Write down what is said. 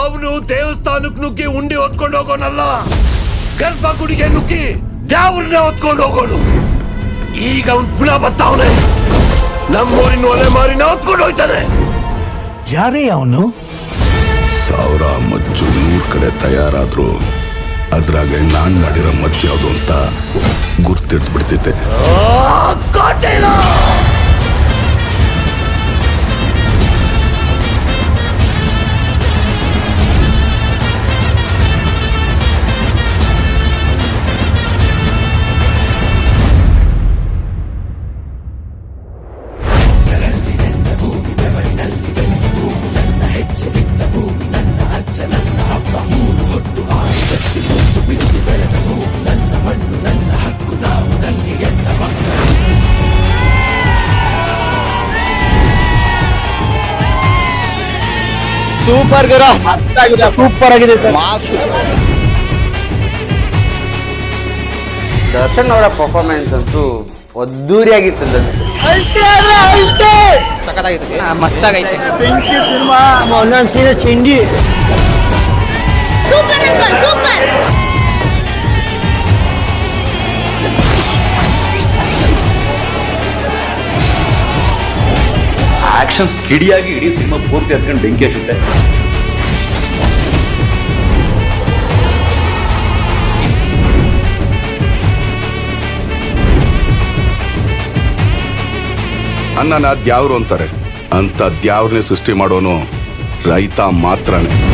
ಅವನು ದೇವಸ್ಥಾನಕ್ ನುಗ್ಗಿ ಉಂಡಿ ಹೊತ್ಕೊಂಡು ಹೋಗೋನಲ್ಲ. ಗರ್ಭ ಗುಡಿಗೆ ನುಗ್ಗಿ ದೇವ್ರನ್ನ ಹೊತ್ಕೊಂಡು ಹೋಗೋನು. ಈಗ ಅವನ್ ಪುನಃ ಬರ್ತಾವನೆ ನಮ್ಮೂರಿನ ಒಲೆ ಮಾರಿನ ಹೊತ್ಕೊಂಡು ಹೋಯ್ತಾನೆ. ಯಾರೇ ಅವನು? ಸಾವಿರ ಮಜ್ಜು ನೂರ್ ಕಡೆ ತಯಾರಾದ್ರು. ಅದ್ರಾಗ ನಾನ್ ಮಾಡಿರೋ ಮಜ್ಜು ಯಾವುದು ಅಂತ ಗುರ್ತಿಡ್ದು ಬಿಡ್ತಿದ್ದೆ ಸೂಪರ್ ಗರ ಸೂಪರ್ ಆಗಿದೆ ಸರ್. ಮಾಸ್. ದರ್ಶನ್ ಅವರ ಪರ್ಫಾರ್ಮೆನ್ಸ್ ಅಂತೂ ಅದ್ದೂರಿಯಾಗಿತ್ತು ಅನ್ಸುತ್ತೆ. ಮಸ್ತಾಗೈತೆ. ಬೆಂಕಿ ಸಿನಿಮಾ ಒಂದೊಂದು ಸೀನ್ ಚೆಂಡಿ. ಆಕ್ಷನ್ಸ್ ಕಿಡಿಯಾಗಿ ಇಡೀ ಸಿನಿಮಾ ಪೂರ್ತಿ ಹತ್ಕೊಂಡು ಬೆಂಕಿ ಹಚ್ಚುತ್ತೆ. ಅನ್ನನ ದ್ಯಾವ್ರು ಅಂತಾರೆ. ಅಂತ ದ್ಯಾವ್ರನ್ನೇ ಸೃಷ್ಟಿ ಮಾಡೋನು ರೈತ ಮಾತ್ರನೇ.